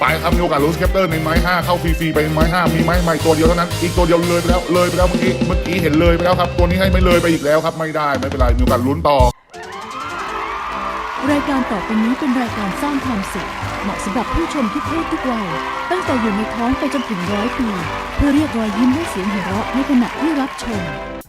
ไปครับมีโอกาสลุ้นสเก็ปเตอร์ในไม้ห้าเข้าฟรีๆไปไม้ห้ามีไม้ใหม่ตัวเดียวเท่านั้น อีกตัวเดียวเลยไปแล้วเลยไปแล้วเมื่อกี้เมื่อกี้เห็นเลยไปแล้วครับ ตัวนี้ให้ไม่เลยไปอีกแล้วครับ ไม่ได้ไม่เป็นไรมีโอกาสลุ้นต่อ รายการต่อไปนี้เป็นรายการสร้างความสุขเหมาะสำหรับผู้ชมทุกเพศทุกวัยตั้งแต่อยู่ในท้องไปจนถึงร้อยปี เพื่อเรียกรอยยิ้มและเสียงหัวเราะในขณะที่รับชม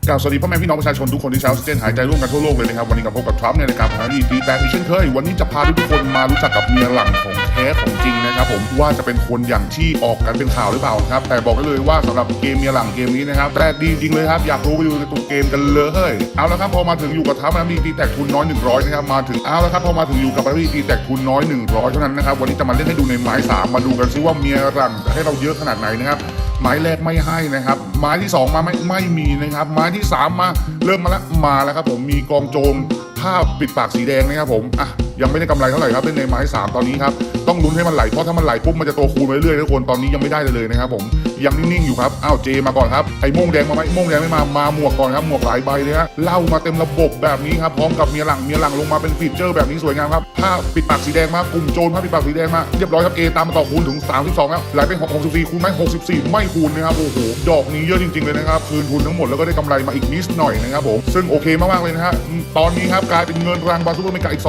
กล่าวสวัสดีพ่อแม่พี่น้องประชาชนทุกคนที่ใช้ออกซิเจนหายใจร่วมกันทั่วโลกเลยนะครับ วันนี้กับพบกับทรัมป์ในรายการพารีตีแตกอีกเช่นเคย วันนี้จะพาทุกคนมารู้จักกับเมียหลังของแท้ของจริงนะครับผมว่าจะเป็นคนอย่างที่ออกกันเป็นข่าวหรือเปล่าครับ แต่บอกได้เลยว่าสำหรับเกมเมียหลังเกมนี้นะครับแปลกดีจริงเลยครับ อยากรู้ไปดูในตัวเกมกันเลยเอาละครับพอมาถึงอยู่กับทรัมป์นะมีตีแตกทุนน้อย100นะครับมาถึงเอาละครับพอมาถึงอยู่กับพารีตีแตกทุนน้อย100เท่านั้นนะครับวันนี้จะมาเล่นให้ดูในไม้สามมาดูกันซิว่าเมียหลังจะให้เราเยอะขนาดไหนนะครับ ไม้แรกไม่ให้นะครับไม้ที่ 2 มาไม่ไม่มีนะครับไม้ที่ 3 มาเริ่มมาแล้วมาแล้วครับผมมีกองโจมภาพปิดปากสีแดงนะครับผมอะยังไม่ได้กำไรเท่าไหร่ครับเป็นในไม้3ตอนนี้ครับต้องลุ้นให้มันไหลเพราะถ้ามันไหลปุ๊บมันจะตัวคูณไปเรื่อยทุกคนตอนนี้ยังไม่ได้เลยนะครับผม ยังนิ่งๆอยู่ครับอ้าวเจมาก่อนครับไอ้ม่งแดงมาไหมม่งแดงไม่มามาหมวกก่อนครับหมวกหลายใบเลยฮะเล่ามาเต็มระบบแบบนี้ครับพร้อมกับเมียหลังเมียหลังลงมาเป็นฟีเจอร์แบบนี้สวยงามครับภาปิดปากสีแดงมากลุ่มโจรภาปิดปากสีแดงมาเรียบร้อยครับเอตามมาต่อคูณถึง 32แล้วไหลเป็น64คูณไหม64 ไม่คูณนะครับโอ้โหดอกนี้เยอะจริงๆเลยนะครับคืนทุนทั้งหมดแล้วก็ได้กำไรมาอีกนิดหน่อยนะครับผมซึ่งโอเคมากๆเลยนะฮะตอนนี้ครับกลายเป็นเงินรางวัลซูเปอร์เมกาอีก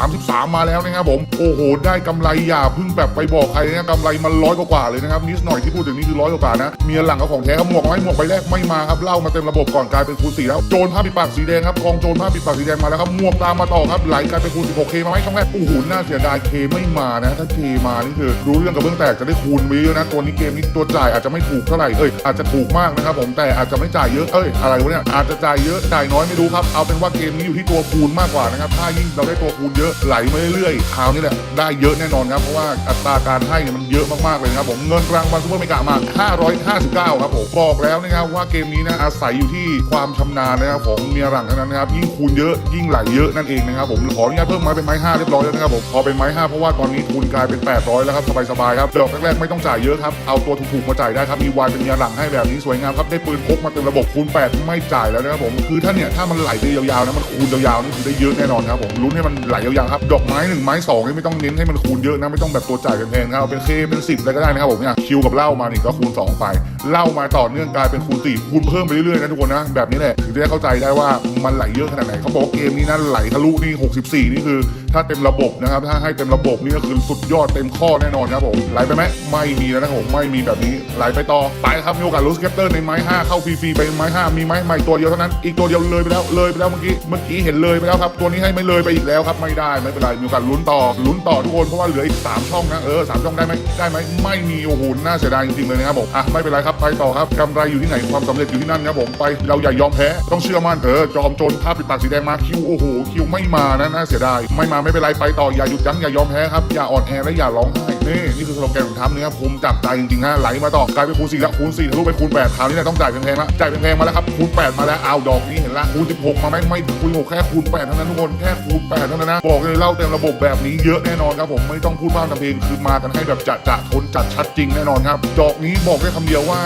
233 มาแล้วนะครับผมโอ้โห ได้กำไรอย่าเพิ่งแบบไปบอกใครนะกำไรมันร้อยกว่าเลยนะครับนิดหน่อยที่พูดถึงนี่คือร้อยกว่านะเมียหลังกับของแท้ครับหมวกไม้หมวกใบแรกไม่มาครับเล่ามาเต็มระบบก่อนกลายเป็นคูณสี่แล้วโจรผ้าปิดปากสีแดงครับกองโจรผ้าปิดปากสีแดงมาแล้วครับหมวกตามมาต่อครับไหลกลายเป็นคูณ 16เคมาไหมช่องแรกโอ้โหน่าเสียดายเคไม่มานะถ้าเคมานี่คือรู้เรื่องกับเบื้องแตกจะได้คูณไปเยอะนะตัวนี้เกมนี้ตัวจ่ายอาจจะไม่ถูกเท่าไหร่เอ้ยอาจจะถูกมากนะครับผมแต่อาจจะไม่จ่ายเยอะเอ้ยอะไรวะเนี่ยอาจจะจ่ายเยอะจ่ายน้อยไม่รู้ครับเอาเป็นว่าเกมนี้อยู่ที่ตัวคูณมากกว่านะครับถ้ายิ่งเราได้ตัวคูณเยอะไหลมาเรื่อยๆคราวนี้แหละได้เยอะแน่นอนครับเพราะว่าอัตราการให้เนี่ยมันเยอะมากๆเลยนะครับผมเงินรางวัลซูเปอร์เมกามา559 ครับผมบอกแล้วนะครับว่าเกมนี้นะอาศัยอยู่ที่ความชำนาญนะครับของเมียหลังเท่านั้นนะครับยิ่งคูณเยอะยิ่งไหลเยอะนั่นเองนะครับผมขออนุญาตเพิ่มไม้เป็นไม้5เรียบร้อยแล้วนะครับผมพอเป็นไม้5เพราะว่าตอนนี้คูณกลายเป็น 800 แล้วครับสบายๆครับดอกแรกๆไม่ต้องจ่ายเยอะครับเอาตัวถูกๆมาจ่ายได้ครับมีวายเป็นเมียหลังให้แบบนี้สวยงามครับได้ปืนพกมาเต็มระบบคูณ 8 ไม่จ่ายแล้วนะครับผมคือถ้าเนี่ยถ้ามันไหลไปยาวๆนะมันคูณยาวๆนี่คือได้เยอะแน่นอนครับผมลุ้นให้มันไหลยาวๆครับดอกไม้หนึ่งไม้สองนี่ไม่ต้องเน้นให้มันคูณเยอะนะไม่ต้องแบบตัวจ่ายแพงๆครับเอาเป็นเคเป็นสิบอะไรก็ได้นะครับผมเนี่ยคิวกับเหล้ามานี่ก็คูณสองไป เล่ามาต่อเนื่องกลายเป็นคูณสี่คูณเพิ่มไปเรื่อยๆนะทุกคนนะ แบบนี้แหละถึงจะเข้าใจได้ว่ามันไหลเยอะขนาดไหนเขาบอกเกมนี้นะไหลทะลุนี่64 นี่คือ ถ้าเต็มระบบนะครับ ถ้าให้เต็มระบบนี่ก็คือสุดยอดเต็มข้อแน่นอนครับผมไหลไปไหมไม่มีแล้วนะครับผมไม่มีแบบนี้ไหลไปต่อไปครับมีโอกาสลุ้นสเก็ปเตอร์ในไม้ห้าเข้าฟรีๆไปไม้ห้ามีไม้ใหม่ตัวเดียวเท่านั้นอีกตัวเดียวเลยไปแล้วเลยไปแล้วเมื่อกี้เมื่อกี้เห็นเลยไปแล้วครับตัวนี้ให้ไม่เลยไปอีกแล้วครับไม่ได้ไม่เป็นไรมีโอกาสลุ้นต่อลุ้นต่อทุกคนเพราะว่าเหลืออีกสามช่องนะเออสามช่องได้ไหมได้ไหมไม่มีโอ้โหน่าเสียดายจริงๆเลยนะครับผมอะไม่เป็นไรครับไปต่อครับกำไรอยู่ที่ไหนความสำเร็จอยู่ที่นั่นครับผมไปเราอย่ายอมแพ้ต้องเชื่อมั่นเออจอมโจรภาพปิดปากสีแดงมาคิวโอ้โหคิวไม่มานะน่าเสียดายไม่มาไม่เป็นไรไปต่ออย่าหยุดยั้งอย่ายอมแพ้ครับอย่าอ่อนแอและอย่าร้องไห้นี่นี่คือสโลแกนของทัพนะครับภูมิจับใจจริงๆฮะไหลมาต่อกลายเป็นคูณสี่และคูณสี่ทะลุไปคูณแปดคราวนี้เนี่ยต้องจ่ายแพงๆละจ่ายแพงๆมาแล้วครับคูณแปดมาแล้วเอาดอกนี้เห็นละคูณสิบหกมาไหมไม่คูณหกแค่คูณแปดเท่านั้นทุกคนแค่คูณแปดเท่านั้นนะบอกเลยเล่าเต็มระบบแบบนี้เยอะแน่นอนครับผมไม่ต้องพูดพร่ำทำเพลงคือมากันให้แบบจะจะทนจัดชัดจริงแน่นอนครับดอกนี้บอกได้คำเดียวว่า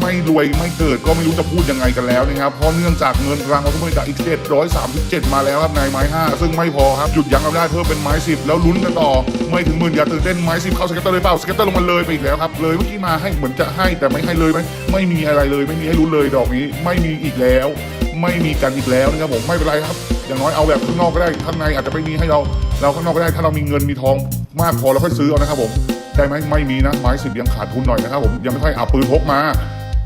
ไม่รวยไม่เกิดก็ไม่รู้จะพูดยังไงกันแล้วนะครับ เพราะเนื่องจากเงินรางวัลทุกคนจากอีก 737 มาแล้วครับในไม้ 5 ซึ่งไม่พอครับ หยุดยั้งเราได้เพิ่มเป็นไม้ 10 แล้วลุ้นกันต่อ ไม่ถึงหมื่นอย่าตื่นเต้นไม้ 10 เข้าสเก็ตเตอร์เลยเปล่าสเก็ตเตอร์ลงมาเลยไปอีกแล้วครับเลยเมื่อกี้มาให้เหมือนจะให้แต่ไม่ให้เลยไหมไม่มีอะไรเลยไม่มีให้ลุ้นเลยดอกนี้ ไม่มีอีกแล้ว ไม่มีกันอีกแล้วนะครับผมไม่เป็นไรครับอย่างน้อยเอาแบบข้างนอกก็ได้ข้างในอาจจะไม่มีให้เราเราข้างนอกก็ได้ถ้าเรามีเงินมีทองมากพอเราค่อยซื้อเอานะครับผมได้ไหมไม่มีนะไม้สิบยังขาดทุนหน่อยนะครับผมยังไม่ค่อยเอาปืนพกมา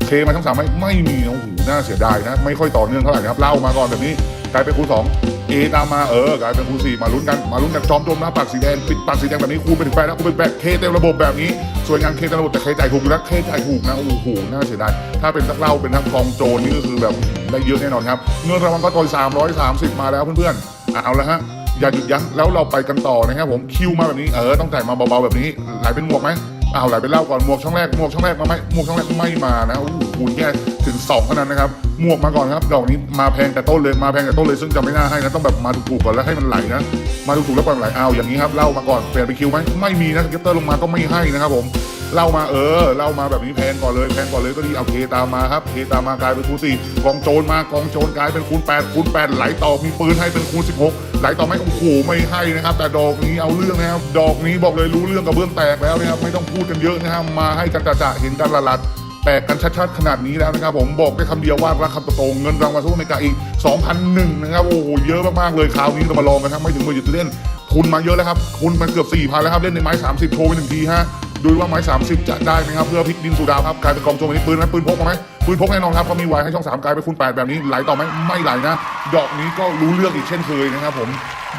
เคมาทั้งสามไม่ไม่มีโอ้โหน่าเสียดายนะ ไม่ค่อยต่อเนื่องเท่าไหร่นะครับเล่ามาก่อนแบบนี้กลายเป็นคูณสองเอตามมาเออกลายเป็นคูณสี่มาลุ้นกันมาลุ้นกันจอมโจมหน้าปากสีแดงปิดปากสีแดงแบบนี้คูณไปถึงแปดแล้วคูณเป็นแปดเคเต็มระบบแบบนี้ส่วนงานเคเต็มระบบแต่เคจ่ายถูกอยู่แล้วเคจ่ายถูกนะโอ้โหน่าเสียดายถ้าเป็นทักเล่าเป็นทักกองโจรนี่ก็คือแบบได้เยอะแน่นอนครับเงินรางวัลก็ต่อย330 มาแล้วเพื่อนๆเอาละฮะอย่าหยุดยั้งแล้วเราไปกันต่อนะครับผมคิวมาแบบนี้เออต้องจ่ายมาเบาๆแบบนี้หลายเป็นหมวกไหม เอาไหลไปเล่าก่อนหมวกช่องแรกหมวกช่องแรกมาไหมหมวกช่องแรกไม่มานะโอ้โหคูณแค่ถึง2เท่านั้นนะครับหมวกมาก่อนครับดอกนี้มาแพงแต่ต้นเลยมาแพงแต่ต้นเลยซึ่งจะไม่น่าให้นะต้องแบบมาถูกๆก่อนแล้วให้มันไหลนะมาถูกๆแล้วก่อนไหลเอาอย่างนี้ครับเล่ามาก่อนเปลี่ยนไปคิวไหมไม่มีนะเก็ตเตอร์ลงมาก็ไม่ให้นะครับผม เล่ามาเออเล่ามาแบบนี้แพนก่อนเลยแพนก่อนเลยก็ดีเอาเคตามมาครับเคตามมากลายเป็นคูณสี่กองโจรมากองโจรกลายเป็นคูณแปดคูณแปดไหลต่อมีปืนให้เป็นคูณสิบหกไหลต่อไมโอ้โหไม่ให้นะครับ แต่ดอกนี้เอาเรื่องนะครับดอกนี้บอกเลยรู้เรื่องกับเบื้องแตกแล้วนะครับไม่ต้องพูดกันเยอะนะครับมาให้กันจะเห็นกันละลัดแตกกันชัดๆขนาดนี้แล้วนะครับผมบอกได้คำเดียวว่ารักคำโตๆเงินรางวัลทั่วอเมกาอีก 2,001 นะครับ โอ้โห เยอะมากๆเลยคราวนี้เรามาลองกันครับไม่ถึงมือจะเล่นทุนมาเยอะแล้วครับทุนมันเกือบ 4,000 แล้วครับ เล่นในไม้ 30 โชว์ไปหนึ่งทีฮะ ดูว่าไม้ 30 จะได้ไหมครับ เพื่อพลิกดินสู่ดาวครับกลายเป็นกองโจมตีปืนนะปืนพกมาไหม ปืนพกแน่นอนครับเขามีไว้ให้ช่อง3กลายเป็นคูณ8แบบนี้ไหลต่อไหมไม่ไหลนะ ดอกนี้ก็รู้เรื่องอีกเช่นเคยนะครับผม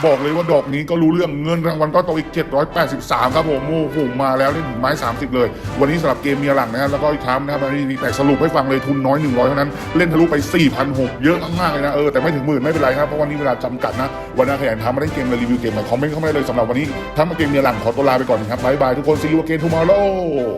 บอกเลยว่าดอกนี้ก็รู้เรื่องเงินรางวัลก็โตอีก 783 ครับผมโอ้โหมาแล้วนี่ถึงไม้ 30 เลย วันนี้สำหรับเกมเมียหลังนะแล้วก็อีกครั้งนะครับวันมีแต่สรุปให้ฟังเลยทุนน้อย 100 เท่านั้น เล่นทะลุไป 4,600 เยอะมากๆเลยนะเออแต่ไม่ถึงหมื่นไม่เป็นไรครับ เพราะวันนี้เวลาจำกัดนะ วันหน้าขยันทำมาเล่นเกมมารีวิวเกมมาคอมเมนต์เข้ามาได้เลยสำหรับวันนี้ทั้งเกมเมียหลังขอตัวลาไปก่อนครับบ๊ายบายทุกคน see you again tomorrow